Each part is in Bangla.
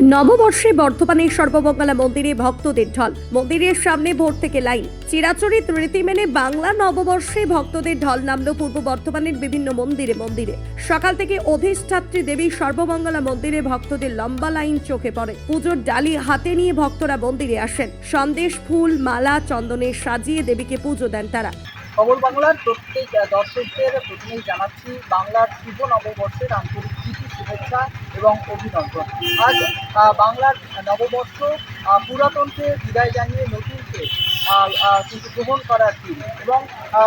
নববর্ষে বর্ধমানের সর্বমঙ্গলা মন্দিরে ভক্তদের ঢল। মন্দিরের সামনে ভোর থেকে লাইন। চিরাচরিত রীতি মেনে বাংলা নববর্ষে ভক্তদের ঢল নামলো পূর্ব বর্ধমানের বিভিন্ন মন্দিরে মন্দিরে। সকাল থেকে অধিষ্ঠাত্রী দেবী সর্বমঙ্গলা মন্দিরে ভক্তদের লম্বা লাইন চোখে পড়ে। পুজোর ডালি হাতে নিয়ে ভক্তরা মন্দিরে আসেন। সন্দেশ ফুল, মালা, চন্দনে সাজিয়ে দেবীকে পুজো দেন তারা। খবর বাংলার প্রত্যেক দর্শকদের প্রথমেই জানাচ্ছি, বাংলার শুভ নববর্ষের আন্তরিক শুভেচ্ছা এবং অভিনন্দন। আজ বাংলার নববর্ষ পুরাতনকে বিদায় জানিয়ে নতুনকে কিন্তু গ্রহণ করার দিন। এবং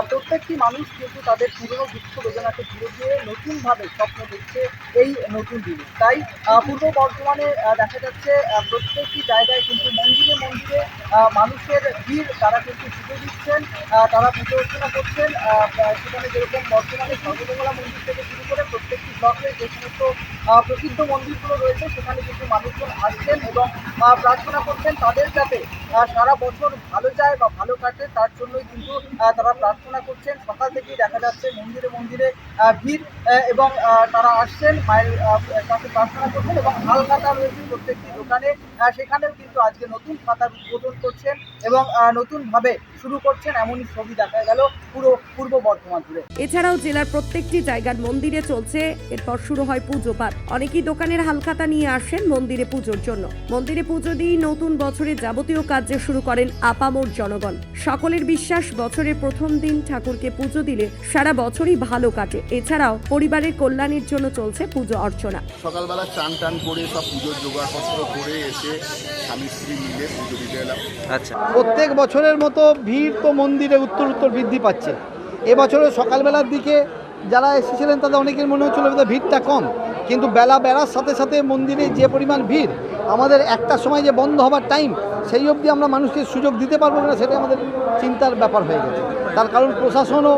প্রত্যেকটি মানুষ কিন্তু তাদের পুরনো দুঃখ বেদনাকে ভুলে দিয়ে নতুনভাবে স্বপ্ন দেখছে এই নতুন দিনে। তাই পূর্ব বর্ধমানে দেখা যাচ্ছে প্রত্যেকটি জায়গায় কিন্তু মন্দিরে মন্দিরে মানুষের ভিড়, তারা কিন্তু পুজো দিচ্ছেন তারা পুজো অর্চনা করছেন সেখানে যেরকম বর্তমানে সর্বমঙ্গলা মন্দির থেকে শুরু করে প্রত্যেকটি ব্লকে যে সমস্ত প্রসিদ্ধ মন্দিরগুলো রয়েছে, সেখানে কিন্তু মানুষজন আসছেন এবং প্রার্থনা করছেন তাদের যাতে সারা বছর ভালো যায় বা ভালো কাটে, তার জন্যই কিন্তু তারা প্রার্থনা করছেন। সকাল থেকেই দেখা যাচ্ছে মন্দিরে মন্দিরে ভিড় এবং তারা আসছেন, মায়ের কাছে প্রার্থনা করছেন এবং হাল খাতা রয়েছে প্রত্যেকটি দোকানে সেখানেও কিন্তু আজকে নতুন খাতার উদ্বোধন করছেন এবং নতুনভাবে শুরু করছেন এমনই ছবি দেখা গেল। পুরো পূর্ব বর্ধমান জুড়ে এছাড়াও জেলার প্রত্যেকটি জায়গার মন্দিরে চলছে এরপর শুরু হয় পুজো পাঠ। অনেকেই দোকানের হালখাতা নিয়ে আসেন মন্দিরে পুজোর জন্য। মন্দিরে পুজো দিয়ে নতুন বছরের যাবতীয় কার্য শুরু করেন আপামোর জনগণ। সকলের বিশ্বাস বছরের প্রথম দিন ঠাকুরকে পুজো দিলে সারা বছরই ভালো কাটে। এছাড়াও পরিবারের কল্যাণের জন্য চলছে পুজো অর্চনা। সকালবেলা চান টান করে সব পুজোর জোগাড়পত্র করে এসে স্বামী স্ত্রী মিলে পুজো দিতে এলাম। আচ্ছা। প্রত্যেক বছরের মতো ভিড় তো মন্দিরে উত্তর উত্তর বৃদ্ধি পাচ্ছে। এবছরে সকালবেলার দিকে যারা এসেছিলেন তাদের অনেকের মনে হচ্ছিল ভিড়টা কম। কিন্তু বেলা বেড়ার সাথে সাথে মন্দিরে যে পরিমাণ ভিড় আমাদের একটা সময় যে বন্ধ হবার টাইম সেই অবধি আমরা মানুষকে সুযোগ দিতে পারব না সেটা আমাদের চিন্তার ব্যাপার হয়ে গেছে। তার কারণ প্রশাসনও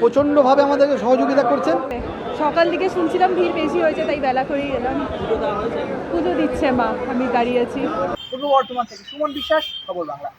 প্রচণ্ডভাবে আমাদেরকে সহযোগিতা করছেন সকাল দিকে শুনছিলাম ভিড় বেশি হয়েছে তাই বেলা করেই এলাম। পুজো দিচ্ছে মা আমি দাঁড়িয়ে আছি। পূর্ব বর্ধমান থেকে সুমন বিশ্বাস খবর বাংলা।